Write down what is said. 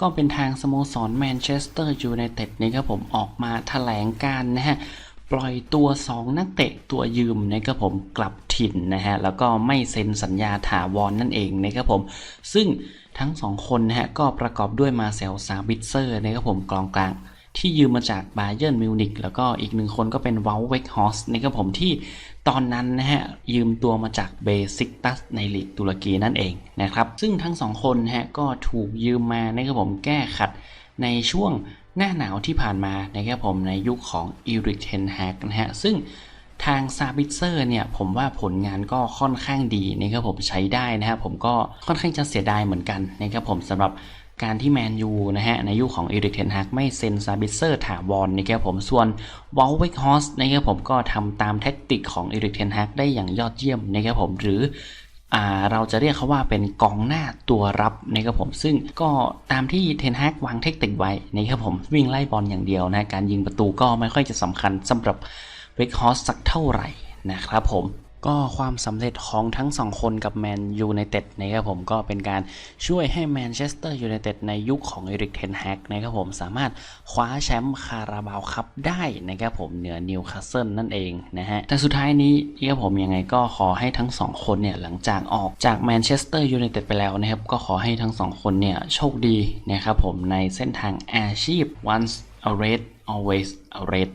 ก็เป็นทางสโมสรแมนเชสเตอร์ยูไนเต็ดนะครับผมออกมาแถลงการนะฮะปล่อยตัว 2 นักเตะตัวยืมนะครับผมกลับถิ่นนะฮะแล้วก็ไม่เซ็นสัญญาถาวรนนั่นเองนะครับผม ซึ่งทั้งสองคนนะฮะก็ประกอบด้วยมาเซลซาบิเซอร์นะครับผมกองกลาง ที่ยืมมาจากบาเยิร์นมิวนิกแล้วก็อีกหนึ่งคนก็เป็นว a ลเวกฮอสนะครับผมที่ตอนนั้นนะฮะยืมตัวมาจากเบซิกตัสในลีกตุรกีนั่นเองนะครับซึ่งทั้งสองคนนะฮะก็ถูกยืมมานะครับผมแก้ขัดในช่วงหน้าหนาวที่ผ่านมานะครับผมในยุคของอีริกเทนแฮกนะฮะซึ่งทางซาบิเซอร์เนี่ยผมว่าผลงานก็ค่อนข้างดีนะครับผมใช้ได้นะครับผมก็ค่อนข้างจะเสียดายเหมือนกันนะครับผมสำหรับ การที่แมนยูนะฮะในยุคของเอริกเทนแฮกไม่เซ็นซาบิเซอร์ถาวรนะครับผมส่วนวอลเวกฮอสนะครับผมก็ทำตามแท็กติกของเอริกเทนแฮกได้อย่างยอดเยี่ยมนะครับผมหรืออ่าเราจะเรียกเขาว่าเป็นกองหน้าตัวรับนะครับผมซึ่งก็ตามที่เทนฮากวางเทคนิคไว้นะครับผมวิ่งไล่บอลอย่างเดียวนะการยิงประตูก็ไม่ค่อยจะสำคัญสำหรับเวกฮอสสักเท่าไหร่นะครับผม ก็ความสำเร็จของทั้งสองคนกับแมนยูไนเต็ดนะครับผมก็เป็นการช่วยให้แมนเชสเตอร์ยูไนเต็ดในยุคของเอริกเทนแฮกนะครับผมสามารถคว้าแชมป์คาราบาวคัพได้นะครับผมเหนือนิวคาสเซิลนั่นเองนะฮะแต่สุดท้ายนี้นะครับผมยังไงก็ขอให้ทั้งสองคนเนี่ยหลังจากออกจากแมนเชสเตอร์ยูไนเต็ดไปแล้วนะครับก็ขอให้ทั้งสองคนเนี่ยโชคดีนะครับผมในเส้นทางอาชีพ once a red always a red